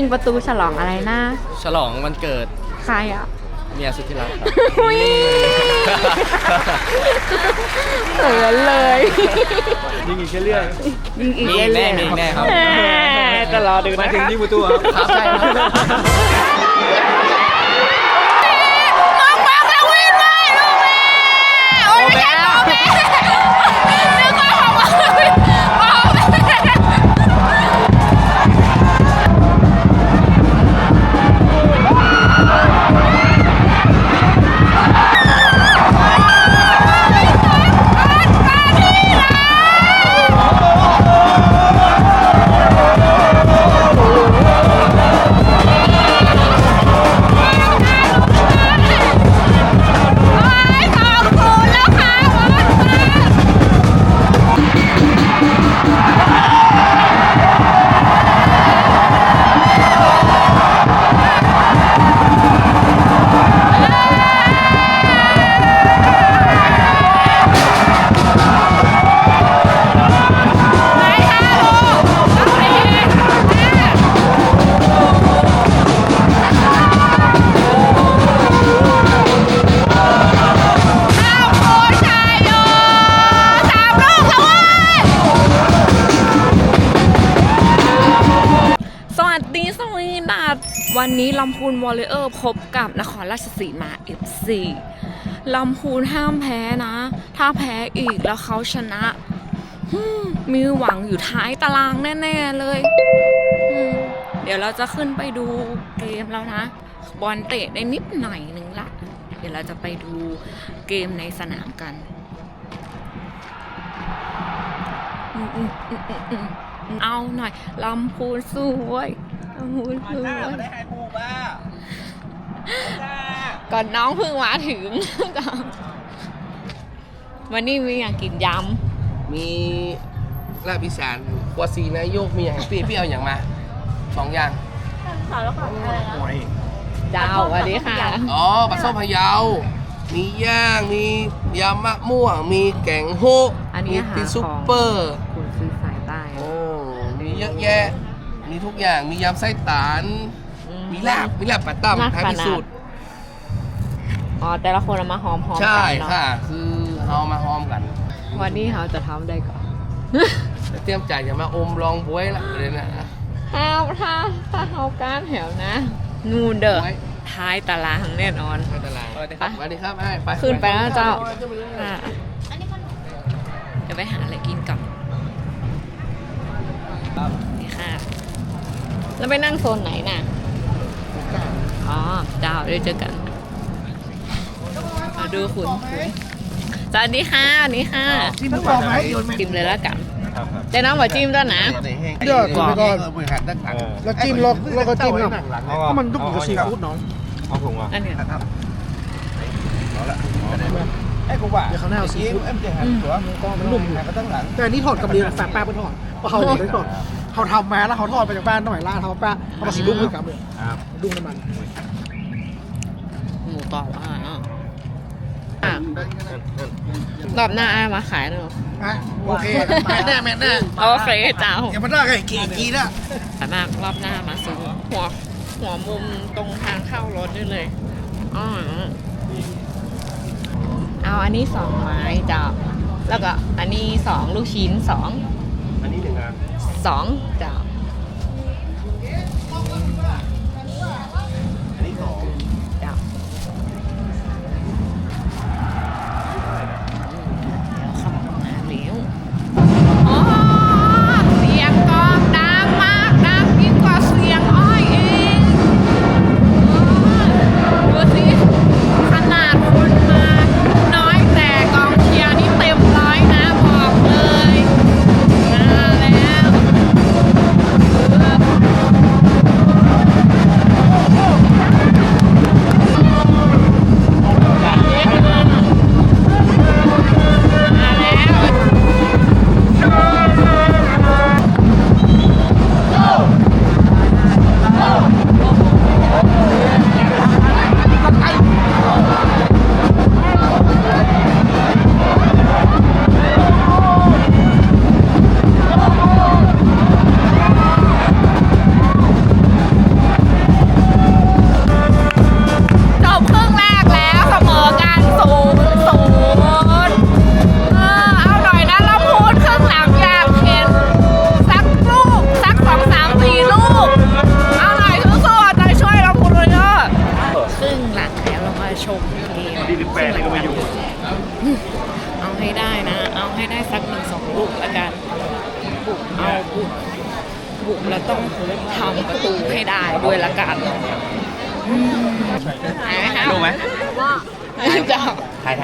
ยิงประตูฉลองอะไรนะ ฉลองวันเกิดใครอะ เมียสุดที่รักครับ อุ้ยเขินเลยยิงอีกเรื่อยยิงอีกมีเรื่แน่อยๆมีแน่ครับแหมจะรอดูมานะถึงคะยิงประตูครับ ครับใช่ นี้ลำพูนวอลเลเยอร์พบกับนครราชสีมาเอฟซีลำพูนห้ามแพ้นะ ถ้าแพ้อีกแล้วเขาชนะ มีหวังอยู่ท้ายตารางแน่ ๆ เลย เดี๋ยวเราจะขึ้นไปดูเกมแล้วนะ บอลเตะได้นิดหน่อยนึงละ เดี๋ยวเราจะไปดูเกมในสนามกันเอาหน่อยลำพูนสวยลำพูนสวย ก่อนน้องเพิ่งมาถึง วันนี้มีอยากกินยมีลาบอีสานกัวซีนายกมีอย่างพี่พี่เอาอย่างมาสองอย่างำเจ้าสวัสดีค่ะ อ๋อปลาส้มพะเยา มีย่าง มียำมะม่วง มีแกงโฮกอันนี้มีอาหารที่ซุปเปอร์คุณซื้อสายใต้โอ้มีเยอะแยะ มีทุกอย่าง มียำไส้ตาล อืมีลาบ มีลาบปลาตั้มน่าท้ายขพินาดสูจน์อ๋อ แต่ละคนเอามาหอมๆใช่กันเนาะค่ะ คือเอามาหอมกันวันนี้เขาจะทำได้ก่อนเตรียมใจจะมาอมลองบวยละเลยนะถ้าถ้าถ้าเขาการแถวนะ นูนเด้อไว้ท้ายตารางแน่นอน ไม่เป็นไรสวัสดีครับสวัสดีครับไอ้ไปขึ้นไปแล้วเจ้าขึ้นไปเลยอะเดี๋ยวไปหาอะไรกินก่อนนี่ค่ะ แล้วไปนั่งโซนไหนน่ะ อ๋อเจ้าเดี๋ยวเจอกันมาดูคุณคุณสวัสดีค่ะสวัสดีค่ะจิ้มต่อไหมโยนไหมจิ้มเลยแล้วกันแต่น้องบอกจิ้มด้วยนะเดี๋ยวก่อนบริหารด้านหลังแล้วจิ้มแล้วแล้วก็จิ้มกับก็มันต้องกับซีฟู้ดเนาะเอาถุงอะอันเนี้ยไอ้กูว่าเดี๋ยวเขาหน้าเอาซีฟู้ดเอ็มจะหันตัวมันก็มันลุ่มหันก็ตั้งหลังแต่อันนี่ถอดกับเรียนแฝงแป้งไปถอดเพราะเขาได้ถอด เขาทำมาแล้วเขาถอดไปจากบ้านหน่อยล่าเขาแป้งเอามาสีดุ้งเลยกับเลยครับดุ้งน้ำมันหมูกรอบอะอะรอบหน้าอามาขายเนอะอะโอเคแม่แน่แม่แน่โอเคเจ้าอย่ามาได้ไงเก๋กีนะสามารถรอบหน้ามาซื้อหัวหัวมุมตรงทางเข้ารถได้เลยอ๋อเอาอันนี้สองไม้เจ้าแล้วก็อันนี้สองลูกชิ้นสอง 12จ้ะ่งหลังแล้วเรามาชมเกมที่สิบแปดนี่ก็ไม่อยู่ เอาให้ได้นะ เอาให้ได้สักหนึ่งสองลูกอาการบุกเอาบุกบุกแล้วต้องทำประตูให้ได้ด้วยละกันหายไหมคะรู้ไหมว่าจะหาย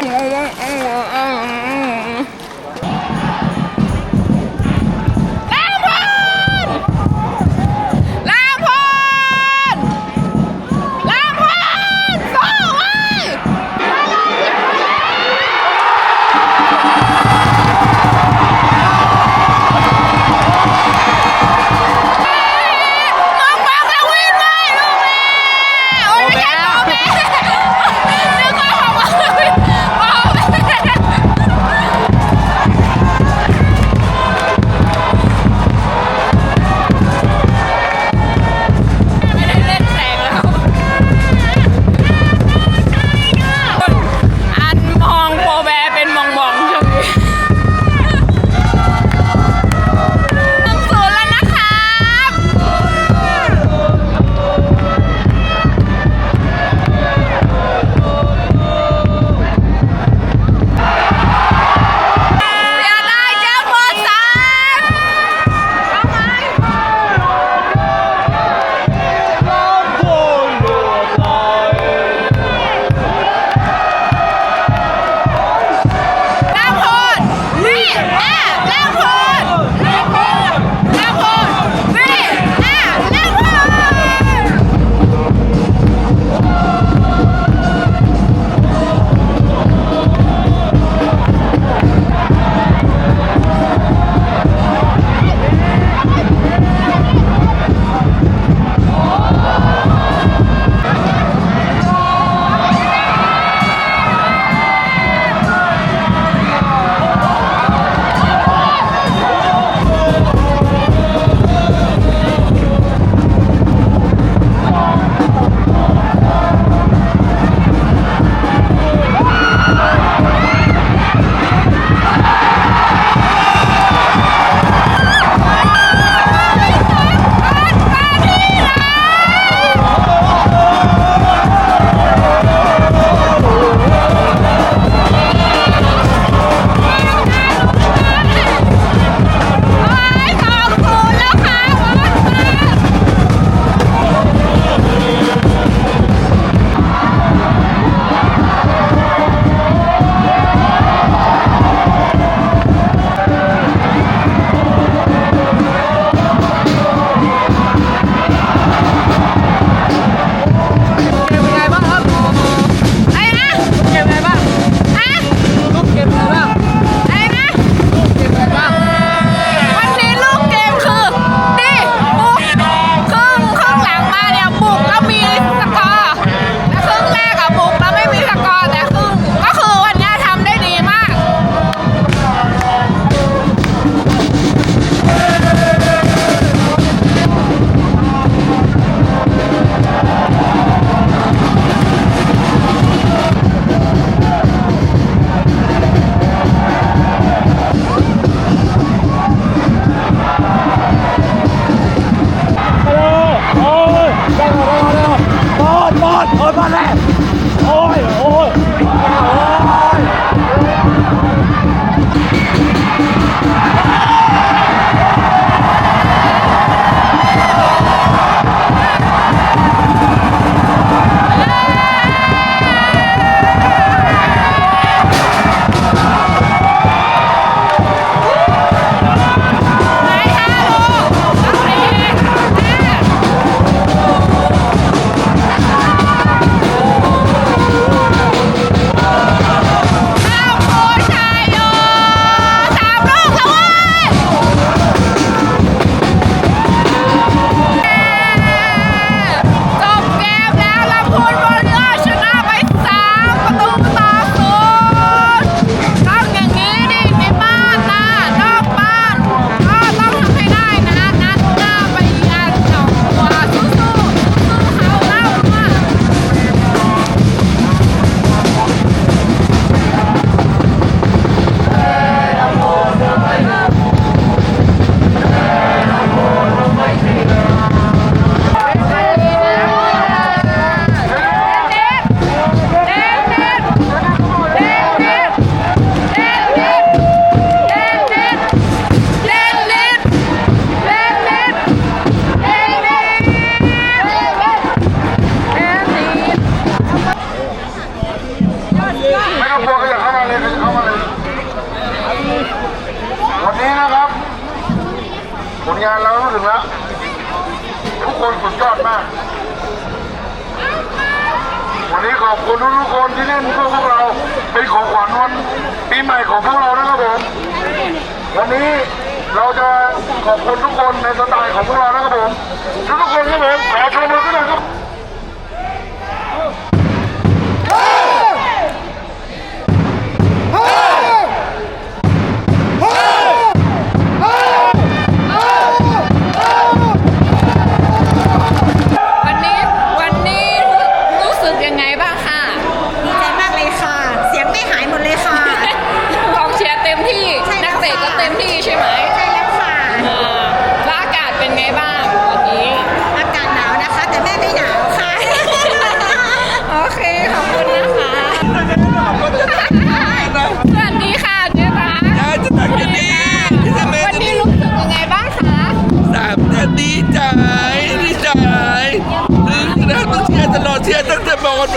ไเข้ามาเลยวันนี้นะครับ ผลงานเราต้ถึงแล้ว ทุกคนสุดยอดมาก วันนี้ขอบคุณทุกคนที่เล่นพื่พวกเราเป็นของขวัญวันปีใหม่ของพวกเรานะครับผมวันนี้เราจะขอบคุณทุกคนในสไตล์ของพวกเรานะครับผมทุกคนครับผมขอชมมือกันหน่อย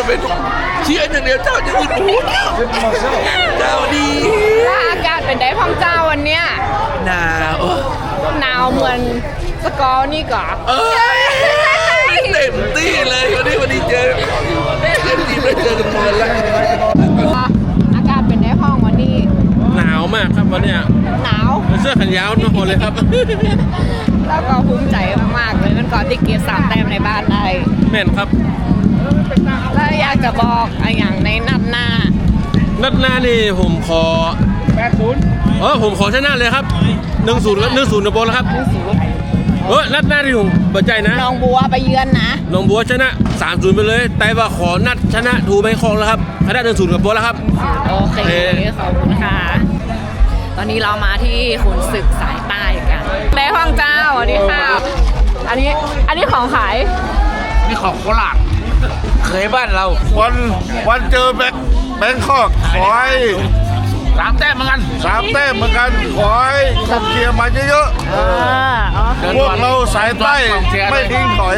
เป็นเชียร์อย่างเดียวเจ้าจะอื่นหูเจ้าดีแล้วอากาศเป็นไดพ่องเจ้าวันเนี้ยหนาวหนาวเหมือนสกอร์นี่ก่อนเอ้ยเต็มที่เลยวันนี้วันนี้เจอเจอทีมแล้วเจอกันหมดแล้วอากาศเป็นไดพ่องวันนี้ หนาวมากครับวันเนี้ยหนาวเสื้อแขนยาวทั้งหมดเลยครับแล้วก็ภูมิใจมากๆเลยมันก่อนที่เก็บสามแต้มในบ้านได้ แม่นครับแล้วอยากจะบอกอะไรอย่างในนัดหน้า นัดหน้านี่ผมขอ80เออผมขอชนะเลยครับ1-0ครับ1-0นะโบแล้วครับเออนัดหน้าที่ผมเปิดใจนะน้องบัวไปเยือนนะหน้องบัวชนะ3-0ไปเลย แต่ว่าขอนัดชนะทูแบงคอกแล้วครับชนะ1-0กับโบแล้วครับโอเคโอเคขอบคุณค่ะตอนนี้เรามาที่ขุนศึกสายใต้กันแม่ห้องเจ้าสวัสดีค่ะอันนี้อันนี้ของขาย นี่ของโคราชเคยบ้านเราวันวันเจอแบงแบงคอกขอให้สามแต้มเหมือนกันสามแต้มเหมือนกันขอให้กองเชียร์มาเยอะอ่าอ๋อ ๆพวกเราสายใต้ไม่ทิ้งถอย